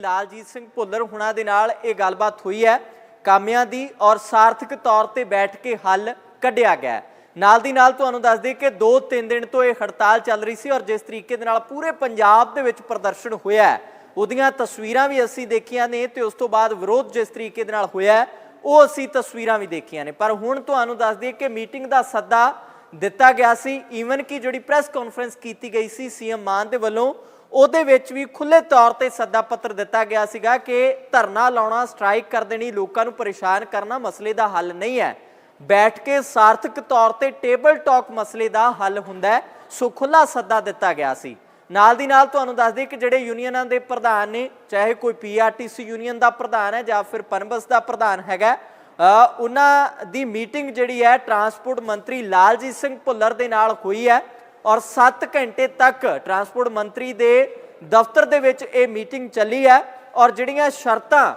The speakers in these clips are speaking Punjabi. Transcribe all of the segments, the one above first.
ਲਾਲਜੀਤ ਸਿੰਘ ਭੁੱਲਰ ਹੁਣਾਂ ਦੇ ਨਾਲ ਇਹ ਗੱਲਬਾਤ ਹੋਈ ਹੈ। ਕਾਮਿਆਂ ਦੀ ਔਰ ਸਾਰਥਕ ਤੌਰ ਤੇ ਬੈਠ ਕੇ ਹੱਲ ਕੱਢਿਆ ਗਿਆ ਨਾਲ ਦੀ ਨਾਲ ਤੁਹਾਨੂੰ ਦੱਸ ਦਈਏ ਕਿ 2-3 ਦਿਨ ਤੋਂ ਇਹ ਹੜਤਾਲ ਚੱਲ ਰਹੀ ਸੀ ਔਰ ਜਿਸ ਤਰੀਕੇ ਦੇ ਨਾਲ ਪੂਰੇ ਪੰਜਾਬ ਦੇ ਵਿੱਚ ਪ੍ਰਦਰਸ਼ਨ ਹੋਇਆ ਉਹਦੀਆਂ ਤਸਵੀਰਾਂ ਵੀ ਅਸੀਂ ਦੇਖੀਆਂ ਨੇ ਤੇ ਉਸ ਤੋਂ ਬਾਅਦ ਵਿਰੋਧ ਜਿਸ ਤਰੀਕੇ ਦੇ ਨਾਲ ਹੋਇਆ ਉਹ ਅਸੀਂ ਤਸਵੀਰਾਂ ਵੀ ਦੇਖੀਆਂ ਨੇ। ਪਰ ਹੁਣ ਤੁਹਾਨੂੰ ਦੱਸ ਦਈਏ ਕਿ ਮੀਟਿੰਗ ਦਾ ਸੱਦਾ ਦਿੱਤਾ ਗਿਆ ਸੀ। ਈਵਨ ਕਿ ਜਿਹੜੀ ਪ੍ਰੈਸ ਕਾਨਫਰੰਸ ਕੀਤੀ ਗਈ ਸੀ ਸੀਐਮ ਮਾਨ ਦੇ ਵੱਲੋਂ ਉਹਦੇ ਵਿੱਚ ਵੀ ਖੁੱਲੇ ਤੌਰ ਤੇ ਸੱਦਾ ਪੱਤਰ ਦਿੱਤਾ ਗਿਆ ਸੀਗਾ ਕਿ ਧਰਨਾ ਲਾਉਣਾ, ਸਟ੍ਰਾਈਕ ਕਰ ਦੇਣੀ, ਲੋਕਾਂ ਨੂੰ ਪਰੇਸ਼ਾਨ ਕਰਨਾ ਮਸਲੇ ਦਾ ਹੱਲ ਨਹੀਂ ਹੈ। ਬੈਠ ਕੇ ਸਾਰਥਕ ਤੌਰ ਤੇ ਟੇਬਲ ਟਾਕ ਮਸਲੇ ਦਾ ਹੱਲ ਹੁੰਦਾ ਹੈ, ਸੋ ਖੁੱਲਾ ਸੱਦਾ ਦਿੱਤਾ ਗਿਆ ਸੀ। ਨਾਲ ਦੀ ਨਾਲ ਤੁਹਾਨੂੰ ਦੱਸ ਦਈਏ ਕਿ ਜਿਹੜੇ ਯੂਨੀਅਨਾਂ ਦੇ ਪ੍ਰਧਾਨ ਨੇ, ਚਾਹੇ ਕੋਈ ਪੀਆਰਟੀਸੀ ਯੂਨੀਅਨ ਦਾ ਪ੍ਰਧਾਨ ਹੈ ਜਾਂ ਫਿਰ ਪਨਬਸ ਦਾ ਪ੍ਰਧਾਨ ਹੈਗਾ ਉਹਨਾਂ ਦੀ ਮੀਟਿੰਗ ਜਿਹੜੀ ਹੈ, ਟਰਾਂਸਪੋਰਟ ਮੰਤਰੀ ਲਾਲਜੀਤ ਸਿੰਘ ਭੁੱਲਰ ਦੇ ਨਾਲ ਹੋਈ ਹੈ। ਔਰ 7 ਘੰਟੇ ਤੱਕ ਟਰਾਂਸਪੋਰਟ ਮੰਤਰੀ ਦੇ ਦਫ਼ਤਰ ਦੇ ਵਿੱਚ ਇਹ ਮੀਟਿੰਗ ਚੱਲੀ ਹੈ। ਔਰ ਜਿਹੜੀਆਂ ਸ਼ਰਤਾਂ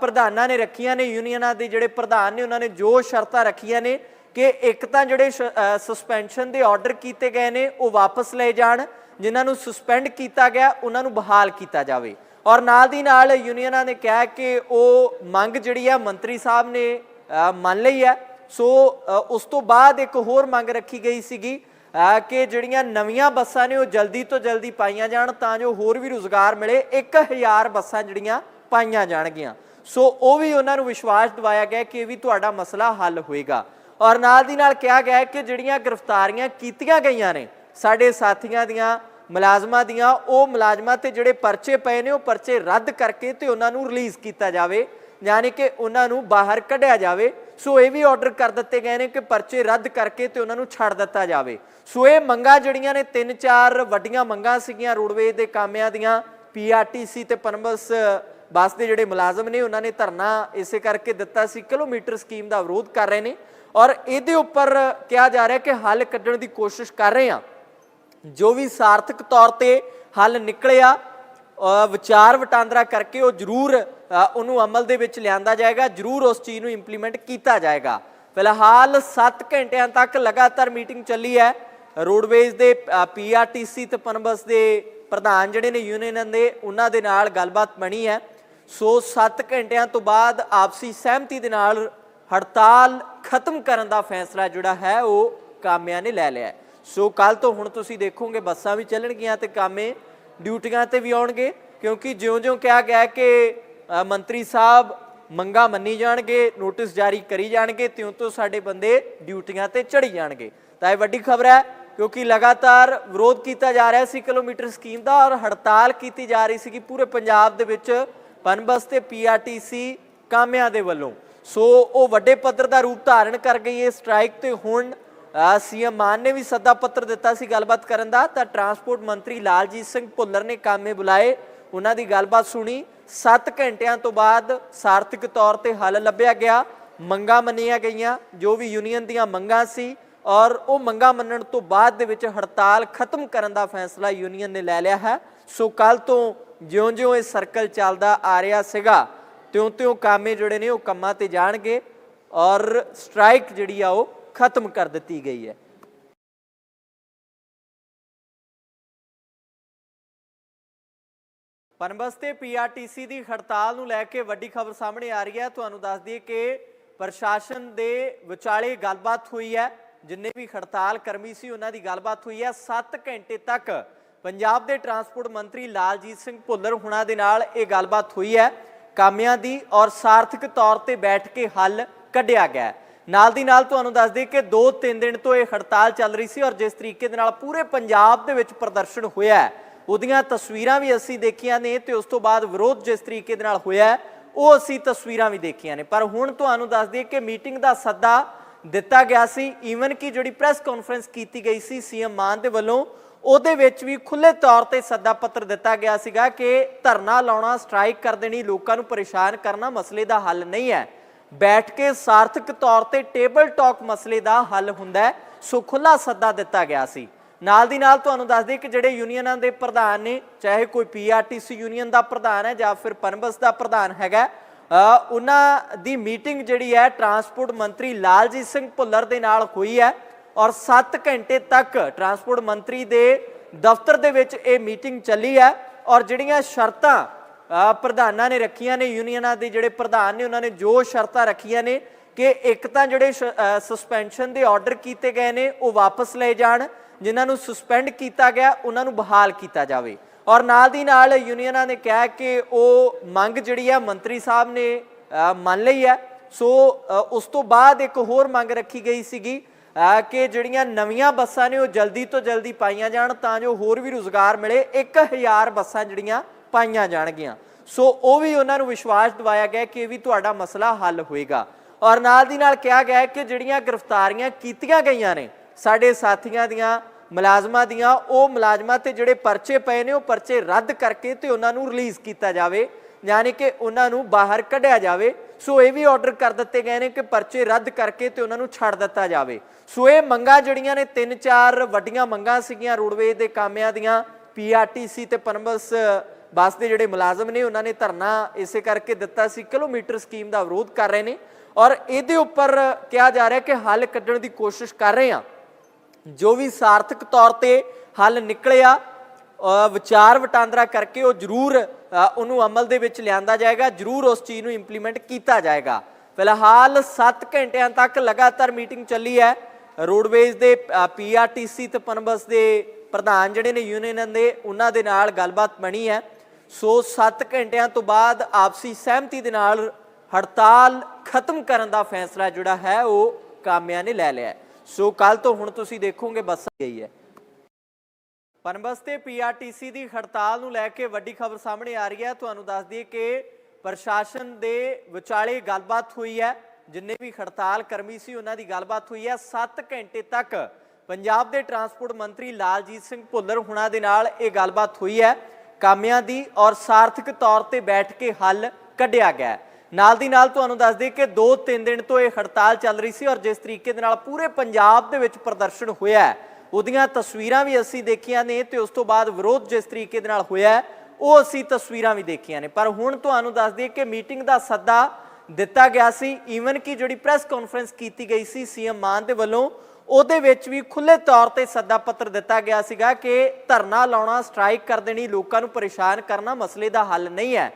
ਪ੍ਰਧਾਨਾਂ ਨੇ ਰੱਖੀਆਂ ਨੇ, ਯੂਨੀਅਨਾਂ ਦੇ ਜਿਹੜੇ ਪ੍ਰਧਾਨ ਨੇ, ਉਹਨਾਂ ਨੇ ਜੋ ਸ਼ਰਤਾਂ ਰੱਖੀਆਂ ਨੇ ਕਿ ਇੱਕ ਤਾਂ ਜਿਹੜੇ ਸਸਪੈਂਸ਼ਨ ਦੇ ਆਰਡਰ ਕੀਤੇ ਗਏ ਨੇ, ਉਹ ਵਾਪਸ ਲਏ ਜਾਣ। ਜਿਨ੍ਹਾਂ ਨੂੰ ਸਸਪੈਂਡ ਕੀਤਾ ਗਿਆ, ਉਹਨਾਂ ਨੂੰ ਬਹਾਲ ਕੀਤਾ ਜਾਵੇ। ਔਰ ਨਾਲ ਦੀ ਨਾਲ ਯੂਨੀਅਨਾਂ ਨੇ ਕਿਹਾ ਕਿ ਉਹ ਮੰਗ ਜਿਹੜੀ ਆ ਮੰਤਰੀ ਸਾਹਿਬ ਨੇ ਮੰਨ ਲਈ ਹੈ। ਸੋ ਉਸ ਤੋਂ ਬਾਅਦ ਇੱਕ ਹੋਰ ਮੰਗ ਰੱਖੀ ਗਈ ਸੀਗੀ ਕਿ ਜਿਹੜੀਆਂ ਨਵੀਆਂ ਬੱਸਾਂ ਨੇ ਉਹ ਜਲਦੀ ਤੋਂ ਜਲਦੀ ਪਾਈਆਂ ਜਾਣ, ਤਾਂ ਜੋ ਹੋਰ ਵੀ ਰੁਜ਼ਗਾਰ ਮਿਲੇ 1000 ਬੱਸਾਂ ਜਿਹੜੀਆਂ ਪਾਈਆਂ ਜਾਣਗੀਆਂ। ਸੋ ਉਹ ਵੀ ਉਹਨਾਂ ਨੂੰ ਵਿਸ਼ਵਾਸ ਦਿਵਾਇਆ ਗਿਆ ਕਿ ਇਹ ਵੀ ਤੁਹਾਡਾ ਮਸਲਾ ਹੱਲ ਹੋਏਗਾ। ਔਰ ਨਾਲ ਦੀ ਨਾਲ ਕਿਹਾ ਗਿਆ ਕਿ ਜਿਹੜੀਆਂ ਗ੍ਰਿਫਤਾਰੀਆਂ ਕੀਤੀਆਂ ਗਈਆਂ ਨੇ, ਸਾਡੇ ਸਾਥੀਆਂ ਦੀਆਂ, ਮੁਲਾਜ਼ਮਾਂ ਦੀਆਂ, ਉਹ ਮੁਲਾਜ਼ਮਾਂ ਤੇ ਜਿਹੜੇ ਪਰਚੇ ਪਏ ਨੇ, ਉਹ ਪਰਚੇ ਰੱਦ ਕਰਕੇ ਤੇ ਉਹਨਾਂ ਨੂੰ ਰਿਲੀਜ਼ ਕੀਤਾ ਜਾਵੇ। ਯਾਨੀ ਕਿ ਉਹਨਾਂ ਨੂੰ ਬਾਹਰ ਕੱਢਿਆ ਜਾਵੇ। ਸੋ ਇਹ ਵੀ ਆਰਡਰ ਕਰ ਦਿੱਤੇ ਗਏ ਨੇ ਕਿ ਪਰਚੇ ਰੱਦ ਕਰਕੇ ਤੇ ਉਹਨਾਂ ਨੂੰ ਛੱਡ ਦਿੱਤਾ ਜਾਵੇ। ਸੋ ਇਹ ਮੰਗਾਂ ਜਿਹੜੀਆਂ ਨੇ, ਤਿੰਨ ਚਾਰ ਵੱਡੀਆਂ ਮੰਗਾਂ ਸੀਗੀਆਂ ਰੋਡਵੇਜ਼ ਦੇ ਕਾਮਿਆਂ ਦੀਆਂ ਪੀਆਰਟੀਸੀ ਤੇ ਪਨਬਸ ਬੱਸ ਦੇ ਜਿਹੜੇ ਮੁਲਾਜ਼ਮ ਨੇ, ਉਹਨਾਂ ਨੇ ਧਰਨਾ ਇਸੇ ਕਰਕੇ ਦਿੱਤਾ ਸੀ, ਕਿਲੋਮੀਟਰ ਸਕੀਮ ਦਾ ਵਿਰੋਧ ਕਰ ਰਹੇ ਨੇ। ਔਰ ਇਹਦੇ ਉੱਪਰ ਕਿਹਾ ਜਾ ਰਿਹਾ ਕਿ ਹੱਲ ਕੱਢਣ ਦੀ ਕੋਸ਼ਿਸ਼ ਕਰ ਰਹੇ ਆ ਜੋ ਵੀ ਸਾਰਥਕ ਤੌਰ ਤੇ ਹੱਲ ਨਿਕਲਿਆ ਵਿਚਾਰ ਵਟਾਂਦਰਾ ਕਰਕੇ ਉਹ ਜ਼ਰੂਰ ਉਹਨੂੰ ਅਮਲ ਦੇ ਵਿੱਚ ਲਿਆਂਦਾ ਜਾਏਗਾ, ਜ਼ਰੂਰ ਉਸ ਚੀਜ਼ ਨੂੰ ਇੰਪਲੀਮੈਂਟ ਕੀਤਾ ਜਾਏਗਾ। ਫਿਲਹਾਲ 7 ਘੰਟਿਆਂ ਤੱਕ ਲਗਾਤਾਰ ਮੀਟਿੰਗ ਚੱਲੀ ਹੈ। ਰੋਡਵੇਜ਼ ਦੇ ਪੀਆਰਟੀਸੀ ਤੇ ਪਨਬਸ ਦੇ ਪ੍ਰਧਾਨ ਜਿਹੜੇ ਨੇ ਯੂਨੀਅਨ ਦੇ, ਉਹਨਾਂ ਦੇ ਨਾਲ ਗੱਲਬਾਤ ਬਣੀ ਹੈ। ਸੋ 7 ਘੰਟਿਆਂ ਤੋਂ ਬਾਅਦ ਆਪਸੀ ਸਹਿਮਤੀ ਦੇ ਨਾਲ ਹੜਤਾਲ ਖਤਮ ਕਰਨ ਦਾ ਫੈਸਲਾ ਜਿਹੜਾ ਹੈ, ਉਹ ਕਾਮਿਆਂ ਨੇ ਲੈ ਲਿਆ ਸੋ ਕੱਲ ਤੋਂ ਹੁਣ ਤੁਸੀਂ ਦੇਖੋਗੇ, ਬੱਸਾਂ ਵੀ ਚੱਲਣਗੀਆਂ ਤੇ ਕਾਮੇ ਡਿਊਟੀਆਂ ਤੇ ਵੀ ਆਉਣਗੇ, ਕਿਉਂਕਿ ਜਿਉਂ-ਜਿਉਂ ਕਿਹਾ ਗਿਆ ਕਿ ਮੰਤਰੀ ਸਾਹਿਬ ਮੰਗਾ ਮੰਨੀ ਜਾਣਗੇ, ਨੋਟਿਸ ਜਾਰੀ ਕਰੀ ਜਾਣਗੇ, ਤਿਉਂ ਤੋਂ ਸਾਡੇ ਬੰਦੇ ਡਿਊਟੀਆਂ ਤੇ ਚੜੀ ਜਾਣਗੇ। ਤਾਂ ਇਹ ਵੱਡੀ ਖਬਰ ਹੈ, ਕਿਉਂਕਿ ਲਗਾਤਾਰ ਵਿਰੋਧ ਕੀਤਾ ਜਾ ਰਿਹਾ ਸੀ ਕਿਲੋਮੀਟਰ ਸਕੀਮ ਦਾ ਔਰ ਹੜਤਾਲ ਕੀਤੀ ਜਾ ਰਹੀ ਸੀ ਕਿ ਪੂਰੇ ਪੰਜਾਬ ਦੇ ਵਿੱਚ ਪਨਬਸ ਤੇ ਪੀਆਰਟੀਸੀ ਕਾਮਿਆਂ ਦੇ ਵੱਲੋਂ। ਸੋ ਉਹ ਵੱਡੇ ਪੱਧਰ ਦਾ ਰੂਪ ਧਾਰਨ ਕਰ ਗਈ ਹੈ, ਸਟ੍ਰਾਈਕ ਤੇ ਹੁਣ ਸੀਐਮ ਮਾਨ ਨੇ ਵੀ ਸੱਦਾ ਪੱਤਰ ਦਿੱਤਾ ਸੀ ਗੱਲਬਾਤ ਕਰਨ ਦਾ। ਤਾਂ ਟਰਾਂਸਪੋਰਟ ਮੰਤਰੀ ਲਾਲਜੀਤ ਸਿੰਘ ਭੁੱਲਰ ਨੇ ਕਾਮੇ ਬੁਲਾਏ। ਉਹਨਾਂ ਦੀ ਗੱਲਬਾਤ ਸੁਣੀ। 7 ਘੰਟਿਆਂ ਤੋਂ ਬਾਅਦ ਸਾਰਥਿਕ ਤੌਰ ਤੇ ਹੱਲ ਲੱਭਿਆ ਗਿਆ। ਮੰਗਾਂ ਮੰਨੀਆਂ ਗਈਆਂ, ਜੋ ਵੀ ਯੂਨੀਅਨ ਦੀਆਂ ਮੰਗਾਂ ਸੀ ਔਰ ਉਹ ਮੰਗਾਂ ਮੰਨਣ ਤੋਂ ਬਾਅਦ ਦੇ ਵਿੱਚ ਹੜਤਾਲ ਖਤਮ ਕਰਨ ਦਾ ਫੈਸਲਾ ਯੂਨੀਅਨ ਨੇ ਲੈ ਲਿਆ ਹੈ। ਸੋ ਕੱਲ ਤੋਂ ਜਿਉਂ-ਜਿਉਂ ਇਹ ਸਰਕਲ ਚੱਲਦਾ ਆ ਰਿਹਾ ਸੀਗਾ, ਤਿਉਂ-ਤਿਉਂ ਕਾਮੇ ਜਿਹੜੇ ਨੇ ਉਹ ਕੰਮਾਂ ਤੇ ਜਾਣਗੇ ਔਰ ਸਟ੍ਰਾਈਕ ਜਿਹੜੀ ਆ ਉਹ ਖਤਮ ਕਰ ਦਿੱਤੀ ਗਈ ਹੈ। ਪਨਬਸ ਤੇ ਪੀਆਰਟੀਸੀ ਦੀ ਹੜਤਾਲ ਨੂੰ ਲੈ ਕੇ ਵੱਡੀ ਖਬਰ ਸਾਹਮਣੇ ਆ ਰਹੀ ਹੈ। ਤੁਹਾਨੂੰ ਦੱਸ ਦਈਏ ਕਿ ਪ੍ਰਸ਼ਾਸਨ ਦੇ ਵਿਚਾਲੇ ਗੱਲਬਾਤ ਹੋਈ ਹੈ। ਜਿੰਨੇ ਵੀ ਹੜਤਾਲ ਕਰਮੀ ਸੀ ਉਹਨਾਂ ਦੀ ਗੱਲਬਾਤ ਹੋਈ ਹੈ। 7 ਘੰਟੇ ਤੱਕ ਪੰਜਾਬ ਦੇ ਟਰਾਂਸਪੋਰਟ ਮੰਤਰੀ ਲਾਲਜੀਤ ਸਿੰਘ ਭੁੱਲਰ ਹੁਣਾਂ ਦੇ ਨਾਲ ਇਹ ਗੱਲਬਾਤ ਹੋਈ ਹੈ। ਕਾਮਿਆਂ ਦੀ ਔਰ ਸਾਰਥਕ ਤੌਰ ਤੇ ਬੈਠ ਕੇ ਹੱਲ ਕੱਢਿਆ ਗਿਆ ਨਾਲ ਦੀ ਨਾਲ ਤੁਹਾਨੂੰ ਦੱਸ ਦਈਏ ਕਿ 2-3 ਦਿਨ ਤੋਂ ਇਹ ਹੜਤਾਲ ਚੱਲ ਰਹੀ ਸੀ ਔਰ ਜਿਸ ਤਰੀਕੇ ਦੇ ਨਾਲ ਪੂਰੇ ਪੰਜਾਬ ਦੇ ਵਿੱਚ ਪ੍ਰਦਰਸ਼ਨ ਹੋਇਆ ਹੈ, ਉਹਦੀਆਂ ਤਸਵੀਰਾਂ ਵੀ ਅਸੀਂ ਦੇਖੀਆਂ ਨੇ ਤੇ ਉਸ ਤੋਂ ਬਾਅਦ ਵਿਰੋਧ ਜਿਸ ਤਰੀਕੇ ਦੇ ਨਾਲ ਹੋਇਆ ਉਹ ਅਸੀਂ ਤਸਵੀਰਾਂ ਵੀ ਦੇਖੀਆਂ ਨੇ। ਪਰ ਹੁਣ ਤੁਹਾਨੂੰ ਦੱਸ ਦਈਏ ਕਿ ਮੀਟਿੰਗ ਦਾ ਸੱਦਾ ਦਿੱਤਾ ਗਿਆ ਸੀ। ਈਵਨ ਕਿ ਜਿਹੜੀ ਪ੍ਰੈਸ ਕਾਨਫਰੰਸ ਕੀਤੀ ਗਈ ਸੀ ਸੀਐਮ ਮਾਨ ਦੇ ਵੱਲੋਂ, ਉਹਦੇ ਵਿੱਚ ਵੀ ਖੁੱਲੇ ਤੌਰ ਤੇ ਸੱਦਾ ਪੱਤਰ ਦਿੱਤਾ ਗਿਆ ਸੀਗਾ ਕਿ ਧਰਨਾ ਲਾਉਣਾ ਸਟ੍ਰਾਈਕ ਕਰ ਦੇਣੀ, ਲੋਕਾਂ ਨੂੰ ਪਰੇਸ਼ਾਨ ਕਰਨਾ ਮਸਲੇ ਦਾ ਹੱਲ ਨਹੀਂ ਹੈ। ਬੈਠ ਕੇ ਸਾਰਥਕ ਤੌਰ ਤੇ ਟੇਬਲ ਟਾਕ ਮਸਲੇ ਦਾ ਹੱਲ ਹੁੰਦਾ ਹੈ। ਸੋ ਖੁੱਲਾ ਸੱਦਾ ਦਿੱਤਾ ਗਿਆ ਸੀ। ਨਾਲ ਦੀ ਨਾਲ ਤੁਹਾਨੂੰ ਦੱਸ ਦਈਏ ਕਿ ਜਿਹੜੇ ਯੂਨੀਅਨਾਂ ਦੇ ਪ੍ਰਧਾਨ ਨੇ, ਚਾਹੇ ਕੋਈ ਪੀਆਰਟੀਸੀ ਯੂਨੀਅਨ ਦਾ ਪ੍ਰਧਾਨ ਹੈ ਜਾਂ ਫਿਰ ਪਨਬਸ ਦਾ ਪ੍ਰਧਾਨ ਹੈਗਾ ਉਹਨਾਂ ਦੀ ਮੀਟਿੰਗ ਜਿਹੜੀ ਹੈ ਟਰਾਂਸਪੋਰਟ ਮੰਤਰੀ ਲਾਲਜੀਤ ਸਿੰਘ ਭੁੱਲਰ ਦੇ ਨਾਲ ਹੋਈ ਹੈ ਔਰ 7 ਘੰਟੇ ਤੱਕ ਟਰਾਂਸਪੋਰਟ ਮੰਤਰੀ ਦੇ ਦਫ਼ਤਰ ਦੇ ਵਿੱਚ ਇਹ ਮੀਟਿੰਗ ਚੱਲੀ ਹੈ ਔਰ ਜਿਹੜੀਆਂ ਸ਼ਰਤਾਂ ਪ੍ਰਧਾਨਾਂ ਨੇ ਰੱਖੀਆਂ ਨੇ, ਯੂਨੀਅਨਾਂ ਦੇ ਜਿਹੜੇ ਪ੍ਰਧਾਨ ਨੇ, ਉਹਨਾਂ ਨੇ ਜੋ ਸ਼ਰਤਾਂ ਰੱਖੀਆਂ ਨੇ ਕਿ ਇੱਕ ਤਾਂ ਜਿਹੜੇ ਸਸਪੈਂਸ਼ਨ ਦੇ ਆਰਡਰ ਕੀਤੇ ਗਏ ਨੇ, ਉਹ ਵਾਪਸ ਲਏ ਜਾਣ ਜਿਨ੍ਹਾਂ ਨੂੰ ਸਸਪੈਂਡ ਕੀਤਾ ਗਿਆ, ਉਹਨਾਂ ਨੂੰ ਬਹਾਲ ਕੀਤਾ ਜਾਵੇ। ਔਰ ਨਾਲ ਦੀ ਨਾਲ ਯੂਨੀਅਨਾਂ ਨੇ ਕਿਹਾ ਕਿ ਉਹ ਮੰਗ ਜਿਹੜੀ ਹੈ ਮੰਤਰੀ ਸਾਹਿਬ ਨੇ ਮੰਨ ਲਈ ਹੈ। ਸੋ ਉਸ ਤੋਂ ਬਾਅਦ ਇੱਕ ਹੋਰ ਮੰਗ ਰੱਖੀ ਗਈ ਸੀਗੀ ਕਿ ਜਿਹੜੀਆਂ ਨਵੀਆਂ ਬੱਸਾਂ ਨੇ ਉਹ ਜਲਦੀ ਤੋਂ ਜਲਦੀ ਪਾਈਆਂ ਜਾਣ ਤਾਂ ਜੋ ਹੋਰ ਵੀ ਰੁਜ਼ਗਾਰ ਮਿਲੇ। 1000 ਬੱਸਾਂ ਜਿਹੜੀਆਂ ਪਾਈਆਂ ਜਾਣਗੀਆਂ। ਸੋ, ਉਹ ਵੀ ਉਹਨਾਂ ਨੂੰ ਵਿਸ਼ਵਾਸ ਦਿਵਾਇਆ ਗਿਆ ਕਿ ਇਹ ਵੀ ਤੁਹਾਡਾ ਮਸਲਾ ਹੱਲ ਹੋਏਗਾ। ਔਰ ਨਾਲ ਦੀ ਨਾਲ ਕਿਹਾ ਗਿਆ ਕਿ ਜਿਹੜੀਆਂ ਗ੍ਰਿਫਤਾਰੀਆਂ ਕੀਤੀਆਂ ਗਈਆਂ ਨੇ ਸਾਡੇ ਸਾਥੀਆਂ ਦੀਆਂ, ਮੁਲਾਜ਼ਮਾਂ ਦੀਆਂ, ਉਹ ਮੁਲਾਜ਼ਮਾਂ ਤੇ ਜਿਹੜੇ ਪਰਚੇ ਪਏ ਨੇ, ਉਹ ਪਰਚੇ ਰੱਦ ਕਰਕੇ ਤੇ ਉਹਨਾਂ ਨੂੰ ਰਿਲੀਜ਼ ਕੀਤਾ ਜਾਵੇ, ਯਾਨੀ ਕਿ ਉਹਨਾਂ ਨੂੰ ਬਾਹਰ ਕੱਢਿਆ ਜਾਵੇ। ਸੋ ਇਹ ਵੀ ਆਰਡਰ ਕਰ ਦਿੱਤੇ ਗਏ ਨੇ ਕਿ ਪਰਚੇ ਰੱਦ ਕਰਕੇ ਤੇ ਉਹਨਾਂ ਨੂੰ ਛੱਡ ਦਿੱਤਾ ਜਾਵੇ। ਸੋ ਇਹ ਮੰਗਾਂ ਜਿਹੜੀਆਂ ਨੇ, ਤਿੰਨ ਚਾਰ ਵੱਡੀਆਂ ਮੰਗਾਂ ਸੀਗੀਆਂ ਰੋਡਵੇਜ਼ ਦੇ ਕਾਮਿਆਂ ਦੀਆਂ ਪੀਆਰਟੀਸੀ ਤੇ ਪਨਬਸ ਬੱਸ ਦੇ ਜਿਹੜੇ ਮੁਲਾਜ਼ਮ ਨੇ, ਉਹਨਾਂ ਨੇ ਧਰਨਾ ਇਸੇ ਕਰਕੇ ਦਿੱਤਾ ਸੀ, ਕਿਲੋਮੀਟਰ ਸਕੀਮ ਦਾ ਵਿਰੋਧ ਕਰ ਰਹੇ ਨੇ। ਔਰ ਇਹਦੇ ਉੱਪਰ ਕਿਹਾ ਜਾ ਰਿਹਾ ਕਿ ਹੱਲ ਕੱਢਣ ਦੀ ਕੋਸ਼ਿਸ਼ ਕਰ ਰਹੇ ਆ ਜੋ ਵੀ ਸਾਰਥਕ ਤੌਰ ਤੇ ਹੱਲ ਨਿਕਲਿਆ ਵਿਚਾਰ ਵਟਾਂਦਰਾ ਕਰਕੇ ਉਹ ਜ਼ਰੂਰ ਉਹਨੂੰ ਅਮਲ ਦੇ ਵਿੱਚ ਲਿਆਂਦਾ ਜਾਏਗਾ, ਜ਼ਰੂਰ ਉਸ ਚੀਜ਼ ਨੂੰ ਇੰਪਲੀਮੈਂਟ ਕੀਤਾ ਜਾਏਗਾ। ਫਿਲਹਾਲ 7 ਘੰਟਿਆਂ ਤੱਕ ਲਗਾਤਾਰ ਮੀਟਿੰਗ ਚੱਲੀ ਹੈ। ਰੋਡਵੇਜ਼ ਦੇ ਪੀਆਰਟੀਸੀ ਤੇ ਪਨਬਸ ਦੇ ਪ੍ਰਧਾਨ ਜਿਹੜੇ ਨੇ ਯੂਨੀਅਨ ਦੇ, ਉਹਨਾਂ ਦੇ ਨਾਲ ਗੱਲਬਾਤ ਬਣੀ ਹੈ। ਸੋ 7 ਘੰਟਿਆਂ ਤੋਂ ਬਾਅਦ ਆਪਸੀ ਸਹਿਮਤੀ ਦੇ ਨਾਲ ਹੜਤਾਲ ਖਤਮ ਕਰਨ ਦਾ ਫੈਸਲਾ ਜਿਹੜਾ ਹੈ, ਉਹ ਕਾਮਿਆਂ ਨੇ ਲੈ ਲਿਆ ਹੈ। ਸੋ ਕੱਲ ਤੋਂ ਹੁਣ ਤੁਸੀਂ ਦੇਖੋਗੇ ਬੱਸ ਗਈ ਹੈ। ਪਨਬਸ ਤੇ ਪੀਆਰਟੀਸੀ ਦੀ ਹੜਤਾਲ ਨੂੰ ਲੈ ਕੇ ਵੱਡੀ ਖਬਰ ਸਾਹਮਣੇ ਆ ਰਹੀ ਹੈ। ਤੁਹਾਨੂੰ ਦੱਸ ਦਈਏ ਕਿ ਪ੍ਰਸ਼ਾਸਨ ਦੇ ਵਿਚਾਲੇ ਗੱਲਬਾਤ ਹੋਈ ਹੈ। ਜਿੰਨੇ ਵੀ ਹੜਤਾਲ ਕਰਮੀ ਸੀ, ਉਹਨਾਂ ਦੀ ਗੱਲਬਾਤ ਹੋਈ ਹੈ। 7 ਘੰਟੇ ਤੱਕ ਪੰਜਾਬ ਦੇ ਟਰਾਂਸਪੋਰਟ ਮੰਤਰੀ ਲਾਲਜੀਤ ਸਿੰਘ ਭੁੱਲਰ ਹੁਣਾਂ ਦੇ ਨਾਲ ਇਹ ਗੱਲਬਾਤ ਹੋਈ ਹੈ। ਕਾਮਿਆਂ ਦੀ ਔਰ ਸਾਰਥਕ ਤੌਰ ਤੇ ਬੈਠ ਕੇ ਹੱਲ ਕੱਢਿਆ ਗਿਆ ਨਾਲ ਦੀ ਨਾਲ ਤੁਹਾਨੂੰ ਦੱਸ ਦਈਏ ਕਿ 2-3 ਦਿਨ ਤੋਂ ਇਹ ਹੜਤਾਲ ਚੱਲ ਰਹੀ ਸੀ ਔਰ ਜਿਸ ਤਰੀਕੇ ਦੇ ਨਾਲ ਪੂਰੇ ਪੰਜਾਬ ਦੇ ਵਿੱਚ ਪ੍ਰਦਰਸ਼ਨ ਹੋਇਆ ਹੈ, ਉਹਦੀਆਂ ਤਸਵੀਰਾਂ ਵੀ ਅਸੀਂ ਦੇਖੀਆਂ ਨੇ ਤੇ ਉਸ ਤੋਂ ਬਾਅਦ ਵਿਰੋਧ ਜਿਸ ਤਰੀਕੇ ਦੇ ਨਾਲ ਹੋਇਆ ਉਹ ਅਸੀਂ ਤਸਵੀਰਾਂ ਵੀ ਦੇਖੀਆਂ ਨੇ। ਪਰ ਹੁਣ ਤੁਹਾਨੂੰ ਦੱਸ ਦਈਏ ਕਿ ਮੀਟਿੰਗ ਦਾ ਸੱਦਾ ਦਿੱਤਾ ਗਿਆ ਸੀ। ਈਵਨ ਕਿ ਜਿਹੜੀ ਪ੍ਰੈਸ ਕਾਨਫਰੰਸ ਕੀਤੀ ਗਈ ਸੀ ਸੀਐਮ ਮਾਨ ਦੇ ਵੱਲੋਂ, ਉਹਦੇ ਵਿੱਚ ਵੀ ਖੁੱਲੇ ਤੌਰ ਤੇ ਸੱਦਾ ਪੱਤਰ ਦਿੱਤਾ ਗਿਆ ਸੀਗਾ ਕਿ ਧਰਨਾ ਲਾਉਣਾ, ਸਟ੍ਰਾਈਕ ਕਰ ਦੇਣੀ, ਲੋਕਾਂ ਨੂੰ ਪਰੇਸ਼ਾਨ ਕਰਨਾ ਮਸਲੇ ਦਾ ਹੱਲ ਨਹੀਂ ਹੈ।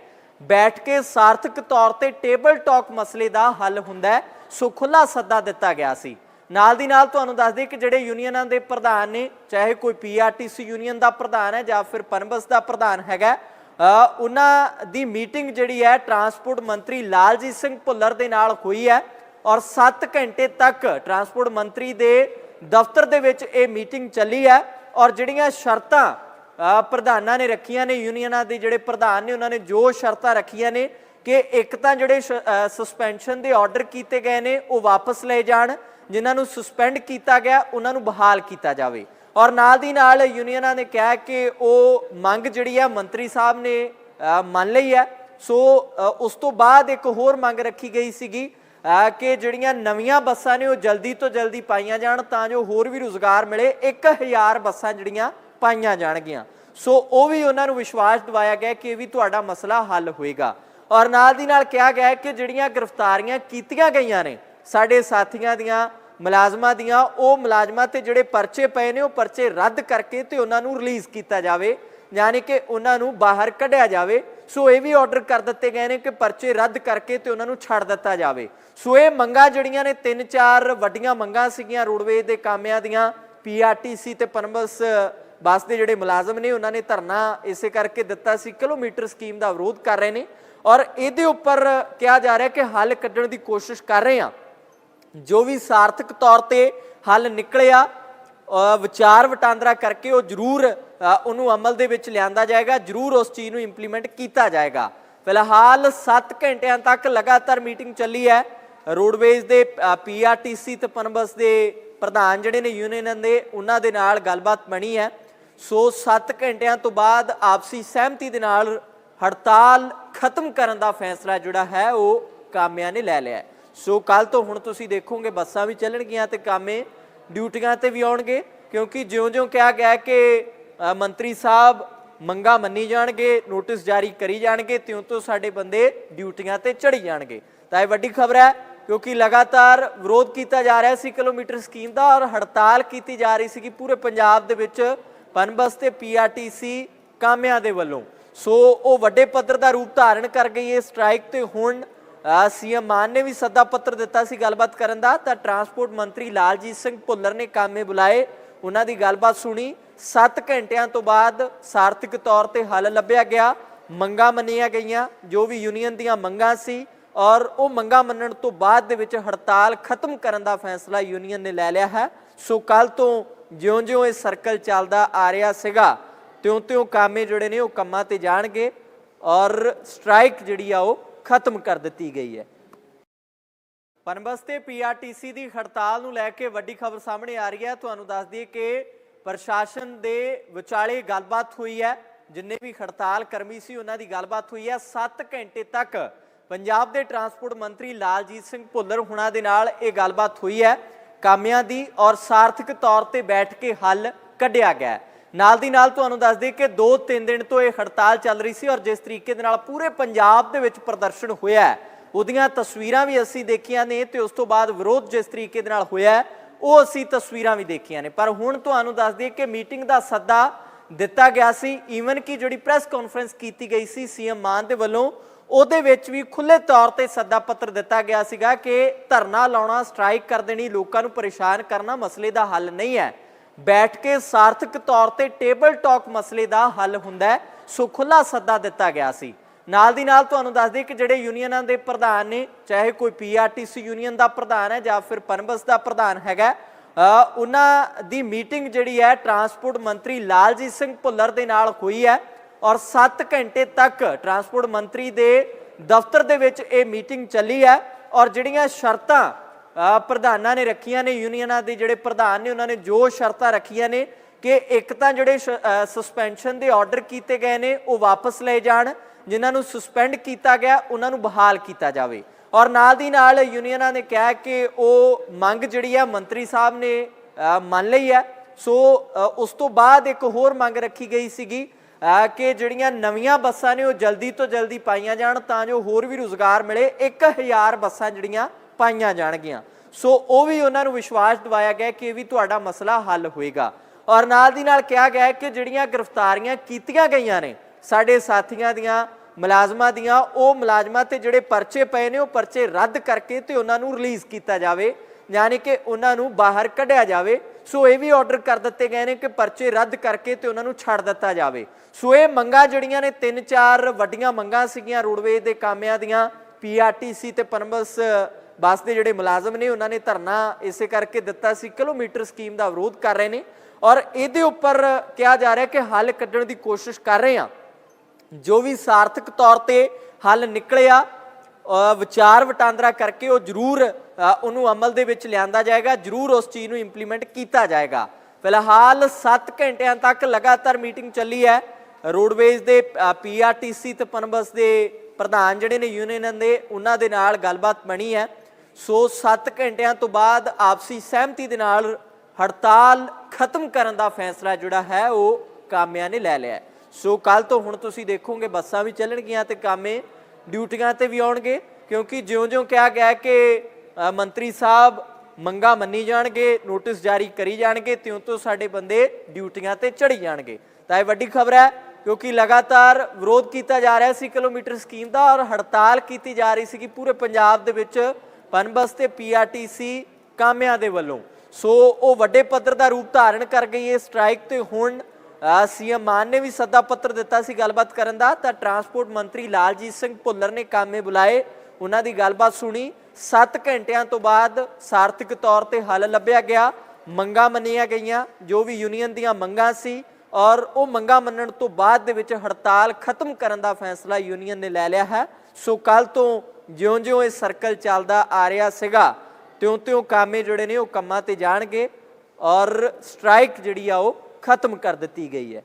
ਬੈਠ ਕੇ ਸਾਰਥਕ ਤੌਰ ਤੇ ਟੇਬਲ ਟਾਕ ਮਸਲੇ ਦਾ ਹੱਲ ਹੁੰਦਾ ਸੋ ਖੁੱਲਾ ਸੱਦਾ ਦਿੱਤਾ ਗਿਆ ਸੀ। ਨਾਲ ਦੀ ਨਾਲ ਤੁਹਾਨੂੰ ਦੱਸ ਦਈਏ ਕਿ ਜਿਹੜੇ ਯੂਨੀਅਨਾਂ ਦੇ ਪ੍ਰਧਾਨ ਨੇ, ਚਾਹੇ ਕੋਈ ਪੀਆਰਟੀਸੀ ਯੂਨੀਅਨ ਦਾ ਪ੍ਰਧਾਨ ਹੈ ਜਾਂ ਫਿਰ ਪਨਬਸ ਦਾ ਪ੍ਰਧਾਨ ਹੈਗਾ ਉਹਨਾਂ ਦੀ ਮੀਟਿੰਗ ਜਿਹੜੀ ਹੈ ਟਰਾਂਸਪੋਰਟ ਮੰਤਰੀ ਲਾਲਜੀਤ ਸਿੰਘ ਭੁੱਲਰ ਦੇ ਨਾਲ ਹੋਈ ਹੈ ਔਰ 7 ਘੰਟੇ ਤੱਕ ਟਰਾਂਸਪੋਰਟ ਮੰਤਰੀ ਦੇ ਦਫ਼ਤਰ ਦੇ ਵਿੱਚ ਇਹ ਮੀਟਿੰਗ ਚੱਲੀ ਹੈ ਔਰ ਜਿਹੜੀਆਂ ਸ਼ਰਤਾਂ ਪ੍ਰਧਾਨਾਂ ਨੇ ਰੱਖੀਆਂ ਨੇ, ਯੂਨੀਅਨਾਂ ਦੇ ਜਿਹੜੇ ਪ੍ਰਧਾਨ ਨੇ, ਉਹਨਾਂ ਨੇ ਜੋ ਸ਼ਰਤਾਂ ਰੱਖੀਆਂ ਨੇ ਕਿ ਇੱਕ ਤਾਂ ਜਿਹੜੇ ਸਸਪੈਂਸ਼ਨ ਦੇ ਆਰਡਰ ਕੀਤੇ ਗਏ ਨੇ, ਉਹ ਵਾਪਸ ਲਏ ਜਾਣ, ਜਿਨ੍ਹਾਂ ਨੂੰ ਸਸਪੈਂਡ ਕੀਤਾ ਗਿਆ, ਉਹਨਾਂ ਨੂੰ ਬਹਾਲ ਕੀਤਾ ਜਾਵੇ। ਔਰ ਨਾਲ ਦੀ ਨਾਲ ਯੂਨੀਅਨਾਂ ਨੇ ਕਿਹਾ ਕਿ ਉਹ ਮੰਗ ਜਿਹੜੀ ਆ ਮੰਤਰੀ ਸਾਹਿਬ ਨੇ ਮੰਨ ਲਈ ਹੈ। ਸੋ ਉਸ ਤੋਂ ਬਾਅਦ ਇੱਕ ਹੋਰ ਮੰਗ ਰੱਖੀ ਗਈ ਸੀਗੀ ਕਿ ਜਿਹੜੀਆਂ ਨਵੀਆਂ ਬੱਸਾਂ ਨੇ, ਉਹ ਜਲਦੀ ਤੋਂ ਜਲਦੀ ਪਾਈਆਂ ਜਾਣ, ਤਾਂ ਜੋ ਹੋਰ ਵੀ ਰੁਜ਼ਗਾਰ ਮਿਲੇ। 1000 ਬੱਸਾਂ ਜਿਹੜੀਆਂ ਪਾਈਆਂ ਜਾਣਗੀਆਂ। ਸੋ ਉਹ ਵੀ ਉਹਨਾਂ ਨੂੰ ਵਿਸ਼ਵਾਸ ਦਿਵਾਇਆ ਗਿਆ ਕਿ ਇਹ ਵੀ ਤੁਹਾਡਾ ਮਸਲਾ ਹੱਲ ਹੋਏਗਾ। ਔਰ ਨਾਲ ਦੀ ਨਾਲ ਕਿਹਾ ਗਿਆ ਕਿ ਜਿਹੜੀਆਂ ਗ੍ਰਿਫਤਾਰੀਆਂ ਕੀਤੀਆਂ ਗਈਆਂ ਨੇ, ਸਾਡੇ ਸਾਥੀਆਂ ਦੀਆਂ, ਮੁਲਾਜ਼ਮਾਂ ਦੀਆਂ, ਉਹ ਮੁਲਾਜ਼ਮਾਂ ਤੇ ਜਿਹੜੇ ਪਰਚੇ ਪਏ ਨੇ, ਉਹ ਪਰਚੇ ਰੱਦ ਕਰਕੇ ਤੇ ਉਹਨਾਂ ਨੂੰ ਰਿਲੀਜ਼ ਕੀਤਾ ਜਾਵੇ। ਯਾਨੀ ਕਿ ਉਹਨਾਂ ਨੂੰ ਬਾਹਰ ਕੱਢਿਆ ਜਾਵੇ। ਸੋ ਇਹ ਵੀ ਆਰਡਰ ਕਰ ਦਿੱਤੇ ਗਏ ਨੇ ਕਿ ਪਰਚੇ ਰੱਦ ਕਰਕੇ ਤੇ ਉਹਨਾਂ ਨੂੰ ਛੱਡ ਦਿੱਤਾ ਜਾਵੇ। ਸੋ ਇਹ ਮੰਗਾਂ ਜਿਹੜੀਆਂ ਨੇ, ਤਿੰਨ ਚਾਰ ਵੱਡੀਆਂ ਮੰਗਾਂ ਸੀਗੀਆਂ ਰੋਡਵੇਜ਼ ਦੇ ਕਾਮਿਆਂ ਦੀਆਂ ਪੀਆਰਟੀਸੀ ਤੇ ਪਨਬਸ ਬੱਸ ਦੇ ਜਿਹੜੇ ਮੁਲਾਜ਼ਮ ਨੇ, ਉਹਨਾਂ ਨੇ ਧਰਨਾ ਇਸੇ ਕਰਕੇ ਦਿੱਤਾ ਸੀ, ਕਿਲੋਮੀਟਰ ਸਕੀਮ ਦਾ ਵਿਰੋਧ ਕਰ ਰਹੇ ਨੇ ਔਰ ਇਹਦੇ ਉੱਪਰ ਕਿਹਾ ਜਾ ਰਿਹਾ ਕਿ ਹੱਲ ਕੱਢਣ ਦੀ ਕੋਸ਼ਿਸ਼ ਕਰ ਰਹੇ ਆ ਜੋ ਵੀ ਸਾਰਥਕ ਤੌਰ ਤੇ ਹੱਲ ਨਿਕਲਿਆ ਵਿਚਾਰ ਵਟਾਂਦਰਾ ਕਰਕੇ ਉਹ ਜ਼ਰੂਰ ਉਹਨੂੰ ਅਮਲ ਦੇ ਵਿੱਚ ਲਿਆਂਦਾ ਜਾਏਗਾ, ਜ਼ਰੂਰ ਉਸ ਚੀਜ਼ ਨੂੰ ਇੰਪਲੀਮੈਂਟ ਕੀਤਾ ਜਾਏਗਾ। ਫਿਲਹਾਲ 7 ਘੰਟਿਆਂ ਤੱਕ ਲਗਾਤਾਰ ਮੀਟਿੰਗ ਚੱਲੀ ਹੈ। ਰੋਡਵੇਜ਼ ਦੇ ਪੀਆਰਟੀਸੀ ਤੇ ਪਨਬਸ ਦੇ ਪ੍ਰਧਾਨ ਜਿਹੜੇ ਨੇ, ਯੂਨੀਅਨ ਦੇ, ਉਹਨਾਂ ਦੇ ਨਾਲ ਗੱਲਬਾਤ ਬਣੀ ਹੈ। ਸੋ 7 ਘੰਟਿਆਂ ਤੋਂ ਬਾਅਦ ਆਪਸੀ ਸਹਿਮਤੀ ਦੇ ਨਾਲ ਹੜਤਾਲ ਖਤਮ ਕਰਨ ਦਾ ਫੈਸਲਾ ਜਿਹੜਾ ਹੈ ਉਹ ਕਾਮਿਆਂ ਨੇ ਲੈ ਲਿਆ ਸੋ ਕੱਲ ਤੋਂ ਹੁਣ ਤੁਸੀਂ ਦੇਖੋਗੇ, ਬੱਸਾਂ ਵੀ ਚੱਲਣਗੀਆਂ ਤੇ ਕਾਮੇ ਡਿਊਟੀਆਂ ਤੇ ਵੀ ਆਉਣਗੇ, ਕਿਉਂਕਿ ਜਿਉਂ-ਜਿਉਂ ਕਿਹਾ ਗਿਆ ਕਿ ਮੰਤਰੀ ਸਾਹਿਬ ਮੰਗਾ ਮੰਨੀ ਜਾਣਗੇ, ਨੋਟਿਸ ਜਾਰੀ ਕਰੀ ਜਾਣਗੇ, ਤਿਉਂ ਤੋਂ ਸਾਡੇ ਬੰਦੇ ਡਿਊਟੀਆਂ ਤੇ ਚੜੀ ਜਾਣਗੇ। ਤਾਂ ਇਹ ਵੱਡੀ ਖਬਰ ਹੈ, ਕਿਉਂਕਿ ਲਗਾਤਾਰ ਵਿਰੋਧ ਕੀਤਾ ਜਾ ਰਿਹਾ ਸੀ, ਕਿਲੋਮੀਟਰ ਸਕੀਮ ਦਾ ਔਰ ਹੜਤਾਲ ਕੀਤੀ ਜਾ ਰਹੀ ਸੀ ਕਿ ਪੂਰੇ ਪੰਜਾਬ ਦੇ ਵਿੱਚ। ਪਨਬਸ ਤੇ ਪੀਆਰਟੀਸੀ ਕਾਮਿਆਂ ਦੇ ਵੱਲੋਂ। ਸੋ ਉਹ ਵੱਡੇ ਪੱਧਰ ਦਾ ਰੂਪ ਧਾਰਨ ਕਰ ਗਈ ਹੈ। ਸਟ੍ਰਾਈਕ ਤੇ ਹੁਣ ਸੀਐਮ ਮਾਨ ਨੇ ਵੀ ਸੱਦਾ ਪੱਤਰ ਦਿੱਤਾ ਸੀ ਗੱਲਬਾਤ ਕਰਨ ਦਾ। ਤਾਂ ਟਰਾਂਸਪੋਰਟ ਮੰਤਰੀ ਲਾਲਜੀਤ ਸਿੰਘ ਭੁੱਲਰ ਨੇ ਕਾਮੇ ਬੁਲਾਏ। ਉਹਨਾਂ ਦੀ ਗੱਲਬਾਤ ਸੁਣੀ। 7 ਘੰਟਿਆਂ ਤੋਂ ਬਾਅਦ ਸਾਰਥਿਕ ਤੌਰ ਤੇ ਹੱਲ ਲੱਭਿਆ ਗਿਆ। ਮੰਗਾਂ ਮੰਨੀਆਂ ਗਈਆਂ। ਜੋ ਵੀ ਯੂਨੀਅਨ ਦੀਆਂ ਮੰਗਾਂ ਸੀ ਔਰ ਉਹ ਮੰਗਾਂ ਮੰਨਣ ਤੋਂ ਬਾਅਦ ਦੇ ਵਿੱਚ ਹੜਤਾਲ ਖਤਮ ਕਰਨ ਦਾ ਫੈਸਲਾ ਯੂਨੀਅਨ ਨੇ ਲੈ ਲਿਆ ਹੈ। ਸੋ ਕੱਲ ਤੋਂ ਜਿਉਂ-ਜਿਉਂ ਇਹ ਸਰਕਲ ਚੱਲਦਾ ਆ ਰਿਹਾ ਸੀਗਾ, ਤਿਉਂ-ਤਿਉਂ ਕਾਮੇ ਜਿਹੜੇ ਨੇ ਉਹ ਕੰਮਾਂ ਤੇ ਜਾਣਗੇ ਔਰ ਸਟ੍ਰਾਈਕ ਜਿਹੜੀ ਆ ਉਹ ਖਤਮ ਕਰ ਦਿੱਤੀ ਗਈ ਹੈ। ਪਨਬਸ ਤੇ ਪੀਆਰਟੀਸੀ ਦੀ ਹੜਤਾਲ ਨੂੰ ਲੈ ਕੇ ਵੱਡੀ ਖਬਰ ਸਾਹਮਣੇ ਆ ਰਹੀ ਹੈ। ਤੁਹਾਨੂੰ ਦੱਸ ਦਈਏ ਕਿ ਪ੍ਰਸ਼ਾਸਨ ਦੇ ਵਿਚਾਲੇ ਗੱਲਬਾਤ ਹੋਈ ਹੈ। ਜਿੰਨੇ ਵੀ ਹੜਤਾਲ ਕਰਮੀ ਸੀ, ਉਹਨਾਂ ਦੀ ਗੱਲਬਾਤ ਹੋਈ ਹੈ। 7 ਘੰਟੇ ਤੱਕ ਪੰਜਾਬ ਦੇ ਟਰਾਂਸਪੋਰਟ ਮੰਤਰੀ ਲਾਲਜੀਤ ਸਿੰਘ ਭੁੱਲਰ ਹੁਣਾਂ ਦੇ ਨਾਲ ਇਹ ਗੱਲਬਾਤ ਹੋਈ ਹੈ। ਕਾਮਿਆਂ ਦੀ ਔਰ ਸਾਰਥਕ ਤੌਰ ਤੇ ਬੈਠ ਕੇ ਹੱਲ ਕੱਢਿਆ ਗਿਆ ਨਾਲ ਦੀ ਨਾਲ ਤੁਹਾਨੂੰ ਦੱਸ ਦਈਏ ਕਿ 2-3 ਦਿਨ ਤੋਂ ਇਹ ਹੜਤਾਲ ਚੱਲ ਰਹੀ ਸੀ ਔਰ ਜਿਸ ਤਰੀਕੇ ਦੇ ਨਾਲ ਪੂਰੇ ਪੰਜਾਬ ਦੇ ਵਿੱਚ ਪ੍ਰਦਰਸ਼ਨ ਹੋਇਆ ਉਹਦੀਆਂ ਤਸਵੀਰਾਂ ਵੀ ਅਸੀਂ ਦੇਖੀਆਂ ਨੇ ਤੇ ਉਸ ਤੋਂ ਬਾਅਦ ਵਿਰੋਧ ਜਿਸ ਤਰੀਕੇ ਦੇ ਨਾਲ ਹੋਇਆ ਉਹ ਅਸੀਂ ਤਸਵੀਰਾਂ ਵੀ ਦੇਖੀਆਂ ਨੇ। ਪਰ ਹੁਣ ਤੁਹਾਨੂੰ ਦੱਸ ਦਈਏ ਕਿ ਮੀਟਿੰਗ ਦਾ ਸੱਦਾ ਦਿੱਤਾ ਗਿਆ ਸੀ। ਈਵਨ ਕਿ ਜਿਹੜੀ ਪ੍ਰੈਸ ਕਾਨਫਰੰਸ ਕੀਤੀ ਗਈ ਸੀ ਸੀਐਮ ਮਾਨ ਦੇ ਵੱਲੋਂ ਉਹਦੇ ਵਿੱਚ ਵੀ ਖੁੱਲੇ ਤੌਰ ਤੇ ਸੱਦਾ ਪੱਤਰ ਦਿੱਤਾ ਗਿਆ ਸੀਗਾ ਕਿ ਧਰਨਾ ਲਾਉਣਾ, ਸਟ੍ਰਾਈਕ ਕਰ ਦੇਣੀ, ਲੋਕਾਂ ਨੂੰ ਪਰੇਸ਼ਾਨ ਕਰਨਾ ਮਸਲੇ ਦਾ ਹੱਲ ਨਹੀਂ ਹੈ। ਬੈਠ ਕੇ ਸਾਰਥਕ ਤੌਰ ਤੇ ਟੇਬਲ ਟਾਕ ਮਸਲੇ ਦਾ ਹੱਲ ਹੁੰਦਾ ਹੈ, ਸੋ ਖੁੱਲਾ ਸੱਦਾ ਦਿੱਤਾ ਗਿਆ ਸੀ। ਨਾਲ ਦੀ ਨਾਲ ਤੁਹਾਨੂੰ ਦੱਸ ਦਈਏ ਕਿ ਜਿਹੜੇ ਯੂਨੀਅਨਾਂ ਦੇ ਪ੍ਰਧਾਨ ਨੇ, ਚਾਹੇ ਕੋਈ ਪੀਆਰਟੀਸੀ ਯੂਨੀਅਨ ਦਾ ਪ੍ਰਧਾਨ ਹੈ ਜਾਂ ਫਿਰ ਪਨਬਸ ਦਾ ਪ੍ਰਧਾਨ ਹੈਗਾ ਉਹਨਾਂ ਦੀ ਮੀਟਿੰਗ ਜਿਹੜੀ ਹੈ, ਟਰਾਂਸਪੋਰਟ ਮੰਤਰੀ ਲਾਲਜੀਤ ਸਿੰਘ ਭੁੱਲਰ ਦੇ ਨਾਲ ਹੋਈ ਹੈ। ਔਰ 7 ਘੰਟੇ ਤੱਕ ਟਰਾਂਸਪੋਰਟ ਮੰਤਰੀ ਦੇ ਦਫ਼ਤਰ ਦੇ ਵਿੱਚ ਇਹ ਮੀਟਿੰਗ ਚੱਲੀ ਹੈ ਔਰ ਜਿਹੜੀਆਂ ਸ਼ਰਤਾਂ ਪ੍ਰਧਾਨਾਂ ਨੇ ਰੱਖੀਆਂ ਨੇ, ਯੂਨੀਅਨਾਂ ਦੇ ਜਿਹੜੇ ਪ੍ਰਧਾਨ ਨੇ, ਉਹਨਾਂ ਨੇ ਜੋ ਸ਼ਰਤਾਂ ਰੱਖੀਆਂ ਨੇ ਕਿ ਇੱਕ ਤਾਂ ਜਿਹੜੇ ਸਸਪੈਂਸ਼ਨ ਦੇ ਆਰਡਰ ਕੀਤੇ ਗਏ ਨੇ, ਉਹ ਵਾਪਸ ਲਏ ਜਾਣ, ਜਿਨ੍ਹਾਂ ਨੂੰ ਸਸਪੈਂਡ ਕੀਤਾ ਗਿਆ, ਉਹਨਾਂ ਨੂੰ ਬਹਾਲ ਕੀਤਾ ਜਾਵੇ। ਔਰ ਨਾਲ ਦੀ ਨਾਲ ਯੂਨੀਅਨਾਂ ਨੇ ਕਿਹਾ ਕਿ ਉਹ ਮੰਗ ਜਿਹੜੀ ਆ ਮੰਤਰੀ ਸਾਹਿਬ ਨੇ ਮੰਨ ਲਈ ਹੈ। ਸੋ ਉਸ ਤੋਂ ਬਾਅਦ ਇੱਕ ਹੋਰ ਮੰਗ ਰੱਖੀ ਗਈ ਸੀਗੀ ਕਿ ਜਿਹੜੀਆਂ ਨਵੀਆਂ ਬੱਸਾਂ ਨੇ ਉਹ ਜਲਦੀ ਤੋਂ ਜਲਦੀ ਪਾਈਆਂ ਜਾਣ, ਤਾਂ ਜੋ ਹੋਰ ਵੀ ਰੁਜ਼ਗਾਰ ਮਿਲੇ 1000 ਬੱਸਾਂ ਜਿਹੜੀਆਂ ਪਾਈਆਂ ਜਾਣਗੀਆਂ। ਸੋ ਉਹ ਵੀ ਉਹਨਾਂ ਨੂੰ ਵਿਸ਼ਵਾਸ ਦਿਵਾਇਆ ਗਿਆ ਕਿ ਇਹ ਵੀ ਤੁਹਾਡਾ ਮਸਲਾ ਹੱਲ ਹੋਏਗਾ। ਔਰ ਨਾਲ ਦੀ ਨਾਲ ਕਿਹਾ ਗਿਆ ਕਿ ਜਿਹੜੀਆਂ ਗ੍ਰਿਫਤਾਰੀਆਂ ਕੀਤੀਆਂ ਗਈਆਂ ਨੇ, ਸਾਡੇ ਸਾਥੀਆਂ ਦੀਆਂ, ਮੁਲਾਜ਼ਮਾਂ ਦੀਆਂ, ਉਹ ਮੁਲਾਜ਼ਮਾਂ ਤੇ ਜਿਹੜੇ ਪਰਚੇ ਪਏ ਨੇ, ਉਹ ਪਰਚੇ ਰੱਦ ਕਰਕੇ ਤੇ ਉਹਨਾਂ ਨੂੰ ਰਿਲੀਜ਼ ਕੀਤਾ ਜਾਵੇ, ਯਾਨੀ ਕਿ ਉਹਨਾਂ ਨੂੰ ਬਾਹਰ ਕੱਢਿਆ ਜਾਵੇ। ਸੋ ਇਹ ਵੀ ਆਰਡਰ ਕਰ ਦਿੱਤੇ ਗਏ ਨੇ ਕਿ ਪਰਚੇ ਰੱਦ ਕਰਕੇ ਤੇ ਉਹਨਾਂ ਨੂੰ ਛੱਡ ਦਿੱਤਾ ਜਾਵੇ। ਸੋ ਇਹ ਮੰਗਾਂ ਜਿਹੜੀਆਂ ਨੇ ਤਿੰਨ ਚਾਰ ਵੱਡੀਆਂ ਮੰਗਾਂ ਸੀਗੀਆਂ ਰੋਡਵੇਜ਼ ਦੇ ਕਾਮਿਆਂ ਦੀਆਂ ਪੀਆਰਟੀਸੀ ਤੇ ਪਨਬਸ ਬੱਸ ਦੇ ਜਿਹੜੇ ਮੁਲਾਜ਼ਮ ਨੇ ਉਹਨਾਂ ਨੇ ਧਰਨਾ ਇਸੇ ਕਰਕੇ ਦਿੱਤਾ ਸੀ ਕਿਲੋਮੀਟਰ ਸਕੀਮ ਦਾ ਵਿਰੋਧ ਕਰ ਰਹੇ ਨੇ। ਔਰ ਇਹਦੇ ਉੱਪਰ ਕਿਹਾ ਜਾ ਰਿਹਾ ਕਿ ਹੱਲ ਕੱਢਣ ਦੀ ਕੋਸ਼ਿਸ਼ ਕਰ ਰਹੇ ਆ ਜੋ ਵੀ ਸਾਰਥਕ ਤੌਰ ਤੇ ਹੱਲ ਨਿਕਲਿਆ ਅ, ਵਿਚਾਰ ਵਟਾਂਦਰਾ ਕਰਕੇ ਉਹ ਜ਼ਰੂਰ ਉਹਨੂੰ ਅਮਲ ਦੇ ਵਿੱਚ ਲਿਆਂਦਾ ਜਾਏਗਾ ਜ਼ਰੂਰ ਉਸ ਚੀਜ਼ ਨੂੰ ਇੰਪਲੀਮੈਂਟ ਕੀਤਾ ਜਾਏਗਾ। ਫਿਲਹਾਲ 7 ਘੰਟਿਆਂ ਤੱਕ ਲਗਾਤਾਰ ਮੀਟਿੰਗ ਚੱਲੀ ਹੈ। ਰੋਡਵੇਜ਼ ਦੇ ਪੀਆਰਟੀਸੀ ਤੇ ਪਨਬਸ ਦੇ ਪ੍ਰਧਾਨ ਜਿਹੜੇ ਨੇ ਯੂਨੀਅਨ ਦੇ, ਉਹਨਾਂ ਦੇ ਨਾਲ ਗੱਲਬਾਤ ਬਣੀ ਹੈ। ਸੋ 7 ਘੰਟਿਆਂ ਤੋਂ ਬਾਅਦ ਆਪਸੀ ਸਹਿਮਤੀ ਦੇ ਨਾਲ ਹੜਤਾਲ ਖਤਮ ਕਰਨ ਦਾ ਫੈਸਲਾ ਜਿਹੜਾ ਹੈ, ਉਹ ਕਾਮਿਆਂ ਨੇ ਲੈ ਲਿਆ ਸੋ ਕੱਲ ਤੋਂ ਹੁਣ ਤੁਸੀਂ ਦੇਖੋਗੇ, ਬੱਸਾਂ ਵੀ ਚੱਲਣਗੀਆਂ ਤੇ ਕਾਮੇ ਡਿਊਟੀਆਂ ਤੇ ਵੀ ਆਉਣਗੇ, ਕਿਉਂਕਿ ਜਿਉਂ-ਜਿਉਂ ਕਿਹਾ ਗਿਆ ਕਿ ਮੰਤਰੀ ਸਾਹਿਬ ਮੰਗਾ ਮੰਨੀ ਜਾਣਗੇ, ਨੋਟਿਸ ਜਾਰੀ ਕਰੀ ਜਾਣਗੇ ਤਿਉਂ ਤੋਂ ਸਾਡੇ ਬੰਦੇ ਡਿਊਟੀਆਂ ਤੇ ਚੜੀ ਜਾਣਗੇ। ਤਾਂ ਇਹ ਵੱਡੀ ਖਬਰ ਹੈ ਕਿਉਂਕਿ ਲਗਾਤਾਰ ਵਿਰੋਧ ਕੀਤਾ ਜਾ ਰਿਹਾ ਸੀ ਕਿਲੋਮੀਟਰ ਸਕੀਮ ਦਾ ਔਰ ਹੜਤਾਲ ਕੀਤੀ ਜਾ ਰਹੀ ਸੀ ਕਿ ਪੂਰੇ ਪੰਜਾਬ ਦੇ ਵਿੱਚ ਪਨਬਸ ਤੇ ਪੀਆਰਟੀਸੀ ਕਾਮਿਆਂ ਦੇ ਵੱਲੋਂ। ਸੋ ਉਹ ਵੱਡੇ ਪੱਧਰ ਦਾ ਰੂਪ ਧਾਰਨ ਕਰ ਗਈ ਹੈ। ਸਟ੍ਰਾਈਕ ਤੇ ਹੁਣ ਸੀਐਮ ਮਾਨ ਨੇ ਵੀ ਸੱਦਾ ਪੱਤਰ ਦਿੱਤਾ ਸੀ ਗੱਲਬਾਤ ਕਰਨ ਦਾ। ਤਾਂ ਟਰਾਂਸਪੋਰਟ ਮੰਤਰੀ ਲਾਲਜੀਤ ਸਿੰਘ ਭੁੱਲਰ ਨੇ ਕਾਮੇ ਬੁਲਾਏ। ਉਹਨਾਂ ਦੀ ਗੱਲਬਾਤ ਸੁਣੀ। 7 ਘੰਟਿਆਂ ਤੋਂ ਬਾਅਦ ਸਾਰਥਿਕ ਤੌਰ ਤੇ ਹੱਲ ਲੱਭਿਆ ਗਿਆ। ਮੰਗਾਂ ਮੰਨੀਆਂ ਗਈਆਂ। ਜੋ ਵੀ ਯੂਨੀਅਨ ਦੀਆਂ ਮੰਗਾਂ ਸੀ ਔਰ ਉਹ ਮੰਗਾਂ ਮੰਨਣ ਤੋਂ ਬਾਅਦ ਦੇ ਵਿੱਚ ਹੜਤਾਲ ਖਤਮ ਕਰਨ ਦਾ ਫੈਸਲਾ ਯੂਨੀਅਨ ਨੇ ਲੈ ਲਿਆ ਹੈ। ਸੋ ਕੱਲ ਤੋਂ ਜਿਉਂ-ਜਿਉਂ ਇਹ ਸਰਕਲ ਚੱਲਦਾ ਆ ਰਿਹਾ ਸੀਗਾ, ਤਿਉਂ-ਤਿਉਂ ਕਾਮੇ ਜਿਹੜੇ ਨੇ ਉਹ ਕੰਮਾਂ ਤੇ ਜਾਣਗੇ ਔਰ ਸਟ੍ਰਾਈਕ ਜਿਹੜੀ ਆ ਉਹ ਖਤਮ ਕਰ ਦਿੱਤੀ ਗਈ ਹੈ।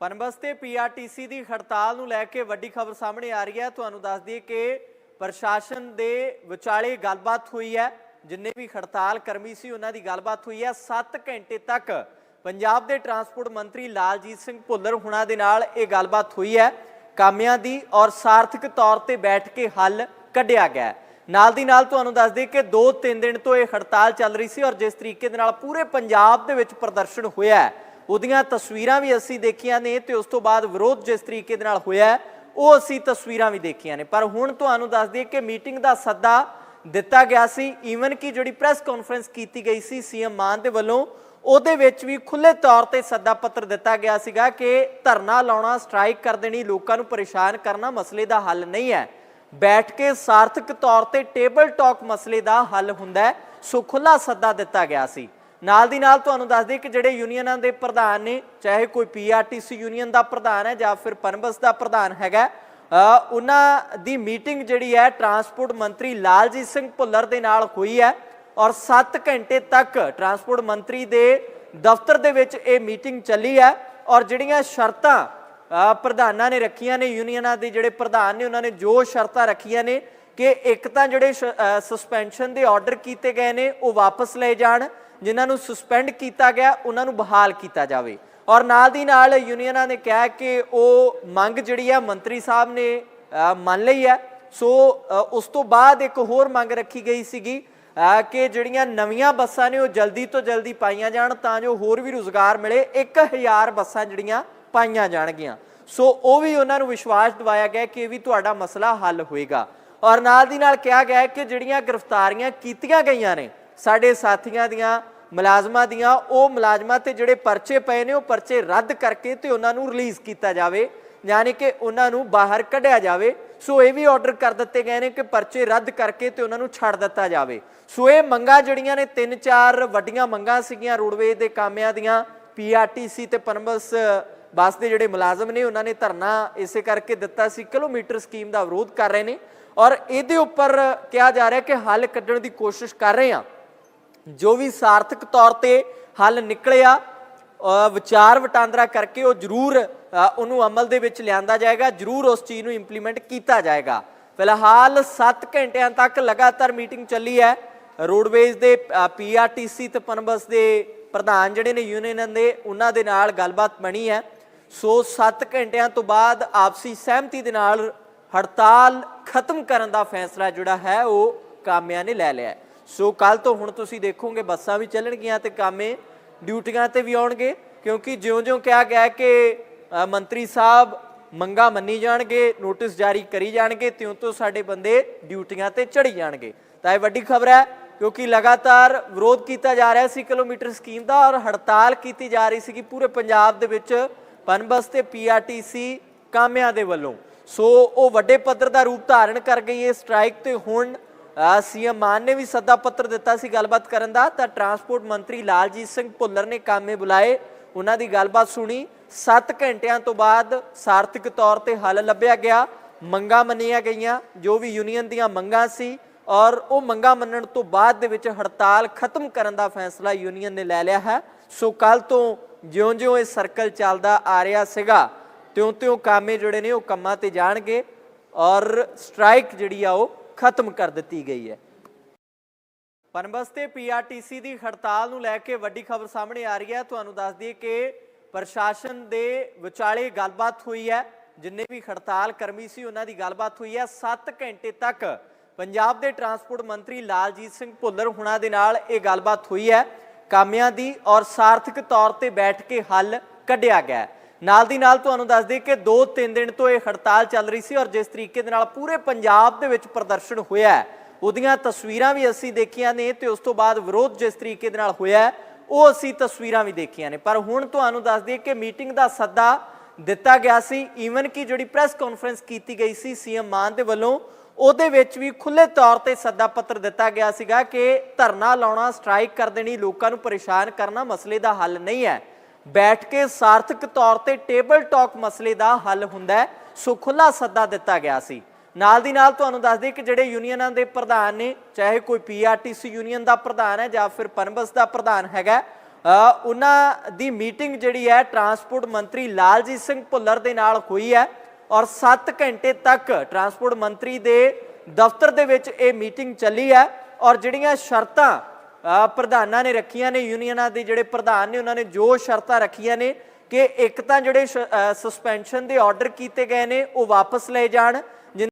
ਪਨਬਸ ਤੇ ਪੀਆਰਟੀਸੀ ਦੀ ਹੜਤਾਲ ਨੂੰ ਲੈ ਕੇ ਵੱਡੀ ਖਬਰ ਸਾਹਮਣੇ ਆ ਰਹੀ ਹੈ। ਤੁਹਾਨੂੰ ਦੱਸ ਦਈਏ ਕਿ ਪ੍ਰਸ਼ਾਸਨ ਦੇ ਵਿਚਾਲੇ ਗੱਲਬਾਤ ਹੋਈ ਹੈ। ਜਿੰਨੇ ਵੀ ਹੜਤਾਲ ਕਰਮੀ ਸੀ, ਉਹਨਾਂ ਦੀ ਗੱਲਬਾਤ ਹੋਈ ਹੈ। 7 ਘੰਟੇ ਤੱਕ ਪੰਜਾਬ ਦੇ ਟਰਾਂਸਪੋਰਟ ਮੰਤਰੀ ਲਾਲਜੀਤ ਸਿੰਘ ਭੁੱਲਰ ਹੁਣਾਂ ਦੇ ਨਾਲ ਇਹ ਗੱਲਬਾਤ ਹੋਈ ਹੈ। ਕਾਮਿਆਂ ਦੀ ਔਰ ਸਾਰਥਕ ਤੌਰ ਤੇ ਬੈਠ ਕੇ ਹੱਲ ਕੱਢਿਆ ਗਿਆ ਨਾਲ ਦੀ ਨਾਲ ਤੁਹਾਨੂੰ ਦੱਸ ਦਈਏ ਕਿ 2-3 ਦਿਨ ਤੋਂ ਇਹ ਹੜਤਾਲ ਚੱਲ ਰਹੀ ਸੀ ਔਰ ਜਿਸ ਤਰੀਕੇ ਦੇ ਨਾਲ ਪੂਰੇ ਪੰਜਾਬ ਦੇ ਵਿੱਚ ਪ੍ਰਦਰਸ਼ਨ ਹੋਇਆ ਉਹਦੀਆਂ ਤਸਵੀਰਾਂ ਵੀ ਅਸੀਂ ਦੇਖੀਆਂ ਨੇ ਤੇ ਉਸ ਤੋਂ ਬਾਅਦ ਵਿਰੋਧ ਜਿਸ ਤਰੀਕੇ ਦੇ ਨਾਲ ਹੋਇਆ ਉਹ ਅਸੀਂ ਤਸਵੀਰਾਂ ਵੀ ਦੇਖੀਆਂ ਨੇ। ਪਰ ਹੁਣ ਤੁਹਾਨੂੰ ਦੱਸ ਦਈਏ ਕਿ ਮੀਟਿੰਗ ਦਾ ਸੱਦਾ ਦਿੱਤਾ ਗਿਆ ਸੀ। ਈਵਨ ਕਿ ਜਿਹੜੀ ਪ੍ਰੈਸ ਕਾਨਫਰੰਸ ਕੀਤੀ ਗਈ ਸੀ, ਸੀਐਮ ਮਾਨ ਦੇ ਵੱਲੋਂ ਉਹਦੇ ਵਿੱਚ ਵੀ ਖੁੱਲੇ ਤੌਰ ਤੇ ਸੱਦਾ ਪੱਤਰ ਦਿੱਤਾ ਗਿਆ ਸੀਗਾ ਕਿ ਧਰਨਾ ਲਾਉਣਾ, ਸਟ੍ਰਾਈਕ ਕਰ ਦੇਣੀ, ਲੋਕਾਂ ਨੂੰ ਪਰੇਸ਼ਾਨ ਕਰਨਾ ਮਸਲੇ ਦਾ ਹੱਲ ਨਹੀਂ ਹੈ। ਬੈਠ ਕੇ ਸਾਰਥਕ ਤੌਰ ਤੇ ਟੇਬਲ ਟਾਕ ਮਸਲੇ ਦਾ ਹੱਲ ਹੁੰਦਾ ਹੈ, ਸੋ ਖੁੱਲਾ ਸੱਦਾ ਦਿੱਤਾ ਗਿਆ ਸੀ। ਨਾਲ ਦੀ ਨਾਲ ਤੁਹਾਨੂੰ ਦੱਸ ਦਈਏ ਕਿ ਜਿਹੜੇ ਯੂਨੀਅਨਾਂ ਦੇ ਪ੍ਰਧਾਨ ਨੇ, ਚਾਹੇ ਕੋਈ ਪੀਆਰਟੀਸੀ ਯੂਨੀਅਨ ਦਾ ਪ੍ਰਧਾਨ ਹੈ ਜਾਂ ਫਿਰ ਪਨਬਸ ਦਾ ਪ੍ਰਧਾਨ ਹੈਗਾ ਉਹਨਾਂ ਦੀ ਮੀਟਿੰਗ ਜਿਹੜੀ ਹੈ, ਟਰਾਂਸਪੋਰਟ ਮੰਤਰੀ ਲਾਲਜੀਤ ਸਿੰਘ ਭੁੱਲਰ ਦੇ ਨਾਲ ਹੋਈ ਹੈ। ਔਰ 7 ਘੰਟੇ ਤੱਕ ਟਰਾਂਸਪੋਰਟ ਮੰਤਰੀ ਦੇ ਦਫ਼ਤਰ ਦੇ ਵਿੱਚ ਇਹ ਮੀਟਿੰਗ ਚੱਲੀ ਹੈ। ਔਰ ਜਿਹੜੀਆਂ ਸ਼ਰਤਾਂ ਪ੍ਰਧਾਨਾਂ ਨੇ ਰੱਖੀਆਂ ਨੇ, ਯੂਨੀਅਨਾਂ ਦੇ ਜਿਹੜੇ ਪ੍ਰਧਾਨ ਨੇ, ਉਹਨਾਂ ਨੇ ਜੋ ਸ਼ਰਤਾਂ ਰੱਖੀਆਂ ਨੇ ਕਿ ਇੱਕ ਤਾਂ ਜਿਹੜੇ ਸਸਪੈਂਸ਼ਨ ਦੇ ਆਰਡਰ ਕੀਤੇ ਗਏ ਨੇ, ਉਹ ਵਾਪਸ ਲਏ ਜਾਣ। ਜਿਨ੍ਹਾਂ ਨੂੰ ਸਸਪੈਂਡ ਕੀਤਾ ਗਿਆ, ਉਹਨਾਂ ਨੂੰ ਬਹਾਲ ਕੀਤਾ ਜਾਵੇ। ਔਰ ਨਾਲ ਦੀ ਨਾਲ ਯੂਨੀਅਨਾਂ ਨੇ ਕਿਹਾ ਕਿ ਉਹ ਮੰਗ ਜਿਹੜੀ ਆ ਮੰਤਰੀ ਸਾਹਿਬ ਨੇ ਮੰਨ ਲਈ ਹੈ। ਸੋ ਉਸ ਤੋਂ ਬਾਅਦ ਇੱਕ ਹੋਰ ਮੰਗ ਰੱਖੀ ਗਈ ਸੀਗੀ ਕਿ ਜਿਹੜੀਆਂ ਨਵੀਆਂ ਬੱਸਾਂ ਨੇ ਉਹ ਜਲਦੀ ਤੋਂ ਜਲਦੀ ਪਾਈਆਂ ਜਾਣ, ਤਾਂ ਜੋ ਹੋਰ ਵੀ ਰੁਜ਼ਗਾਰ ਮਿਲੇ 1000 ਬੱਸਾਂ ਜਿਹੜੀਆਂ ਪਾਈਆਂ ਜਾਣਗੀਆਂ। ਸੋ ਉਹ ਵੀ ਉਹਨਾਂ ਨੂੰ ਵਿਸ਼ਵਾਸ ਦਿਵਾਇਆ ਗਿਆ ਕਿ ਇਹ ਵੀ ਤੁਹਾਡਾ ਮਸਲਾ ਹੱਲ ਹੋਏਗਾ। ਔਰ ਨਾਲ ਦੀ ਨਾਲ ਕਿਹਾ ਗਿਆ ਕਿ ਜਿਹੜੀਆਂ ਗ੍ਰਿਫਤਾਰੀਆਂ ਕੀਤੀਆਂ ਗਈਆਂ ਨੇ, ਸਾਡੇ ਸਾਥੀਆਂ ਦੀਆਂ, ਮੁਲਾਜ਼ਮਾਂ ਦੀਆਂ, ਉਹ ਮੁਲਾਜ਼ਮਾਂ ਤੇ ਜਿਹੜੇ ਪਰਚੇ ਪਏ ਨੇ, ਉਹ ਪਰਚੇ ਰੱਦ ਕਰਕੇ ਤੇ ਉਹਨਾਂ ਨੂੰ ਰਿਲੀਜ਼ ਕੀਤਾ ਜਾਵੇ। ਯਾਨੀ ਕਿ ਉਹਨਾਂ ਨੂੰ ਬਾਹਰ ਕੱਢਿਆ ਜਾਵੇ। ਸੋ ਇਹ ਵੀ ਆਰਡਰ ਕਰ ਦਿੱਤੇ ਗਏ ਨੇ ਕਿ ਪਰਚੇ ਰੱਦ ਕਰਕੇ ਤੇ ਉਹਨਾਂ ਨੂੰ ਛੱਡ ਦਿੱਤਾ ਜਾਵੇ। ਸੋ ਇਹ ਮੰਗਾਂ ਜਿਹੜੀਆਂ ਨੇ, ਤਿੰਨ ਚਾਰ ਵੱਡੀਆਂ ਮੰਗਾਂ ਸੀਗੀਆਂ ਰੋਡਵੇਜ਼ ਦੇ ਕਾਮਿਆਂ ਦੀਆਂ ਪੀਆਰਟੀਸੀ ਤੇ ਪਨਬਸ ਬੱਸ ਦੇ ਜਿਹੜੇ ਮੁਲਾਜ਼ਮ ਨੇ, ਉਹਨਾਂ ਨੇ ਧਰਨਾ ਇਸੇ ਕਰਕੇ ਦਿੱਤਾ ਸੀ, ਕਿਲੋਮੀਟਰ ਸਕੀਮ ਦਾ ਵਿਰੋਧ ਕਰ ਰਹੇ ਨੇ। ਔਰ ਇਹਦੇ ਉੱਪਰ ਕਿਹਾ ਜਾ ਰਿਹਾ ਕਿ ਹੱਲ ਕੱਢਣ ਦੀ ਕੋਸ਼ਿਸ਼ ਕਰ ਰਹੇ ਆ ਜੋ ਵੀ ਸਾਰਥਕ ਤੌਰ ਤੇ ਹੱਲ ਨਿਕਲਿਆ ਵਿਚਾਰ ਵਟਾਂਦਰਾ ਕਰਕੇ ਉਹ ਜ਼ਰੂਰ ਉਹਨੂੰ ਅਮਲ ਦੇ ਵਿੱਚ ਲਿਆਂਦਾ ਜਾਏਗਾ, ਜ਼ਰੂਰ ਉਸ ਚੀਜ਼ ਨੂੰ ਇੰਪਲੀਮੈਂਟ ਕੀਤਾ ਜਾਏਗਾ। ਫਿਲਹਾਲ 7 ਘੰਟਿਆਂ ਤੱਕ ਲਗਾਤਾਰ ਮੀਟਿੰਗ ਚੱਲੀ ਹੈ। ਰੋਡਵੇਜ਼ ਦੇ ਪੀਆਰਟੀਸੀ ਤੇ ਪਨਬਸ ਦੇ ਪ੍ਰਧਾਨ ਜਿਹੜੇ ਨੇ ਯੂਨੀਅਨ ਦੇ, ਉਹਨਾਂ ਦੇ ਨਾਲ ਗੱਲਬਾਤ ਬਣੀ ਹੈ। ਸੋ 7 ਘੰਟਿਆਂ ਤੋਂ ਬਾਅਦ ਆਪਸੀ ਸਹਿਮਤੀ ਦੇ ਨਾਲ ਹੜਤਾਲ ਖਤਮ ਕਰਨ ਦਾ ਫੈਸਲਾ ਜਿਹੜਾ ਹੈ, ਉਹ ਕਾਮਿਆਂ ਨੇ ਲੈ ਲਿਆ ਸੋ ਕੱਲ ਤੋਂ ਹੁਣ ਤੁਸੀਂ ਦੇਖੋਗੇ, ਬੱਸਾਂ ਵੀ ਚੱਲਣਗੀਆਂ ਤੇ ਕਾਮੇ ਡਿਊਟੀਆਂ ਤੇ ਵੀ ਆਉਣਗੇ, ਕਿਉਂਕਿ ਜਿਉਂ-ਜਿਉਂ ਕਿਹਾ ਗਿਆ ਕਿ ਮੰਤਰੀ ਸਾਹਿਬ ਮੰਗਾ ਮੰਨੀ ਜਾਣਗੇ, ਨੋਟਿਸ ਜਾਰੀ ਕਰੀ ਜਾਣਗੇ, ਤਿਉਂ ਤੋਂ ਸਾਡੇ ਬੰਦੇ ਡਿਊਟੀਆਂ ਤੇ ਚੜੀ ਜਾਣਗੇ। ਤਾਂ ਇਹ ਵੱਡੀ ਖਬਰ ਹੈ, ਕਿਉਂਕਿ ਲਗਾਤਾਰ ਵਿਰੋਧ ਕੀਤਾ ਜਾ ਰਿਹਾ ਸੀ ਕਿਲੋਮੀਟਰ ਸਕੀਮ ਦਾ ਔਰ ਹੜਤਾਲ ਕੀਤੀ ਜਾ ਰਹੀ ਸੀ ਕਿ ਪੂਰੇ ਪੰਜਾਬ ਦੇ ਵਿੱਚ ਪਨਬਸ ਤੇ ਪੀਆਰਟੀਸੀ ਕਾਮਿਆਂ ਦੇ ਵੱਲੋਂ। ਸੋ ਉਹ ਵੱਡੇ ਪੱਧਰ ਦਾ ਰੂਪ ਧਾਰਨ ਕਰ ਗਈ ਹੈ, ਸਟ੍ਰਾਈਕ ਤੇ ਹੁਣ ਸੀਐਮ ਮਾਨ ਨੇ ਵੀ ਸੱਦਾ ਪੱਤਰ ਦਿੱਤਾ ਸੀ ਗੱਲਬਾਤ ਕਰਨ ਦਾ। ਤਾਂ ਟਰਾਂਸਪੋਰਟ ਮੰਤਰੀ ਲਾਲਜੀਤ ਸਿੰਘ ਭੁੱਲਰ ਨੇ ਕਾਮੇ ਬੁਲਾਏ। ਉਹਨਾਂ ਦੀ ਗੱਲਬਾਤ ਸੁਣੀ। 7 ਘੰਟਿਆਂ ਤੋਂ ਬਾਅਦ ਸਾਰਥਿਕ ਤੌਰ ਤੇ ਹੱਲ ਲੱਭਿਆ ਗਿਆ। ਮੰਗਾਂ ਮੰਨੀਆਂ ਗਈਆਂ, ਜੋ ਵੀ ਯੂਨੀਅਨ ਦੀਆਂ ਮੰਗਾਂ ਸੀ ਔਰ ਉਹ ਮੰਗਾਂ ਮੰਨਣ ਤੋਂ ਬਾਅਦ ਦੇ ਵਿੱਚ ਹੜਤਾਲ ਖਤਮ ਕਰਨ ਦਾ ਫੈਸਲਾ ਯੂਨੀਅਨ ਨੇ ਲੈ ਲਿਆ ਹੈ। ਸੋ ਕੱਲ ਤੋਂ ਜਿਉਂ-ਜਿਉਂ ਇਹ ਸਰਕਲ ਚੱਲਦਾ ਆ ਰਿਹਾ ਸੀਗਾ, ਤਿਉਂ-ਤਿਉਂ ਕਾਮੇ ਜਿਹੜੇ ਨੇ ਉਹ ਕੰਮਾਂ ਤੇ ਜਾਣਗੇ ਔਰ ਸਟ੍ਰਾਈਕ ਜਿਹੜੀ ਆ ਉਹ ਖਤਮ ਕਰ ਦਿੱਤੀ ਗਈ ਹੈ। ਪਨਬਸ ਤੇ ਪੀਆਰਟੀਸੀ ਦੀ ਹੜਤਾਲ ਨੂੰ ਲੈ ਕੇ ਵੱਡੀ ਖਬਰ ਸਾਹਮਣੇ ਆ ਰਹੀ ਹੈ। ਤੁਹਾਨੂੰ ਦੱਸ ਦਈਏ ਕਿ ਪ੍ਰਸ਼ਾਸਨ ਦੇ ਵਿਚਾਲੇ ਗੱਲਬਾਤ ਹੋਈ ਹੈ। ਜਿੰਨੇ ਵੀ ਹੜਤਾਲ ਕਰਮੀ ਸੀ ਉਹਨਾਂ ਦੀ ਗੱਲਬਾਤ ਹੋਈ ਹੈ। 7 ਘੰਟੇ ਤੱਕ ਪੰਜਾਬ ਦੇ ਟਰਾਂਸਪੋਰਟ ਮੰਤਰੀ ਲਾਲਜੀਤ ਸਿੰਘ ਭੁੱਲਰ ਹੁਣਾਂ ਦੇ ਨਾਲ ਇਹ ਗੱਲਬਾਤ ਹੋਈ ਹੈ। ਕਾਮਿਆਂ ਦੀ ਔਰ ਸਾਰਥਕ ਤੌਰ ਤੇ ਬੈਠ ਕੇ ਹੱਲ ਕੱਢਿਆ ਗਿਆ ਨਾਲ ਦੀ ਨਾਲ ਤੁਹਾਨੂੰ ਦੱਸ ਦਈਏ ਕਿ 2-3 ਦਿਨ ਤੋਂ ਇਹ ਹੜਤਾਲ ਚੱਲ ਰਹੀ ਸੀ ਔਰ ਜਿਸ ਤਰੀਕੇ ਦੇ ਨਾਲ ਪੂਰੇ ਪੰਜਾਬ ਦੇ ਵਿੱਚ ਪ੍ਰਦਰਸ਼ਨ ਹੋਇਆ ਹੈ, ਉਹਦੀਆਂ ਤਸਵੀਰਾਂ ਵੀ ਅਸੀਂ ਦੇਖੀਆਂ ਨੇ ਤੇ ਉਸ ਤੋਂ ਬਾਅਦ ਵਿਰੋਧ ਜਿਸ ਤਰੀਕੇ ਦੇ ਨਾਲ ਹੋਇਆ ਉਹ ਅਸੀਂ ਤਸਵੀਰਾਂ ਵੀ ਦੇਖੀਆਂ ਨੇ। ਪਰ ਹੁਣ ਤੁਹਾਨੂੰ ਦੱਸ ਦਈਏ ਕਿ ਮੀਟਿੰਗ ਦਾ ਸੱਦਾ ਦਿੱਤਾ ਗਿਆ ਸੀ। ਈਵਨ ਕਿ ਜਿਹੜੀ ਪ੍ਰੈਸ ਕਾਨਫਰੰਸ ਕੀਤੀ ਗਈ ਸੀ ਸੀਐਮ ਮਾਨ ਦੇ ਵੱਲੋਂ, ਉਹਦੇ ਵਿੱਚ ਵੀ ਖੁੱਲੇ ਤੌਰ ਤੇ ਸੱਦਾ ਪੱਤਰ ਦਿੱਤਾ ਗਿਆ ਸੀਗਾ ਕਿ ਧਰਨਾ ਲਾਉਣਾ ਸਟ੍ਰਾਈਕ ਕਰ ਦੇਣੀ, ਲੋਕਾਂ ਨੂੰ ਪਰੇਸ਼ਾਨ ਕਰਨਾ ਮਸਲੇ ਦਾ ਹੱਲ ਨਹੀਂ ਹੈ। ਬੈਠ ਕੇ ਸਾਰਥਕ ਤੌਰ ਤੇ ਟੇਬਲ ਟਾਕ ਮਸਲੇ ਦਾ ਹੱਲ ਹੁੰਦਾ ਹੈ। ਸੋ ਖੁੱਲਾ ਸੱਦਾ ਦਿੱਤਾ ਗਿਆ ਸੀ। ਨਾਲ ਦੀ ਨਾਲ ਤੁਹਾਨੂੰ ਦੱਸ ਦਈਏ ਕਿ ਜਿਹੜੇ ਯੂਨੀਅਨਾਂ ਦੇ ਪ੍ਰਧਾਨ ਨੇ, ਚਾਹੇ ਕੋਈ ਪੀਆਰਟੀਸੀ ਯੂਨੀਅਨ ਦਾ ਪ੍ਰਧਾਨ ਹੈ ਜਾਂ ਫਿਰ ਪਨਬਸ ਦਾ ਪ੍ਰਧਾਨ ਹੈਗਾ ਉਹਨਾਂ ਦੀ ਮੀਟਿੰਗ ਜਿਹੜੀ ਹੈ ਟਰਾਂਸਪੋਰਟ ਮੰਤਰੀ ਲਾਲਜੀਤ ਸਿੰਘ ਭੁੱਲਰ ਦੇ ਨਾਲ ਹੋਈ ਹੈ ਔਰ 7 ਘੰਟੇ ਤੱਕ ਟਰਾਂਸਪੋਰਟ ਮੰਤਰੀ ਦੇ ਦਫ਼ਤਰ ਦੇ ਵਿੱਚ ਇਹ ਮੀਟਿੰਗ ਚੱਲੀ ਹੈ ਔਰ ਜਿਹੜੀਆਂ ਸ਼ਰਤਾਂ ਪ੍ਰਧਾਨਾਂ ਨੇ ਰੱਖੀਆਂ ਨੇ, ਯੂਨੀਅਨਾਂ ਦੇ ਜਿਹੜੇ ਪ੍ਰਧਾਨ ਨੇ ਉਹਨਾਂ ਨੇ ਜੋ ਸ਼ਰਤਾਂ ਰੱਖੀਆਂ ਨੇ ਕਿ ਇੱਕ ਤਾਂ ਜਿਹੜੇ ਸਸਪੈਂਸ਼ਨ ਦੇ ਆਰਡਰ ਕੀਤੇ ਗਏ ਨੇ ਉਹ ਵਾਪਸ ਲਏ ਜਾਣ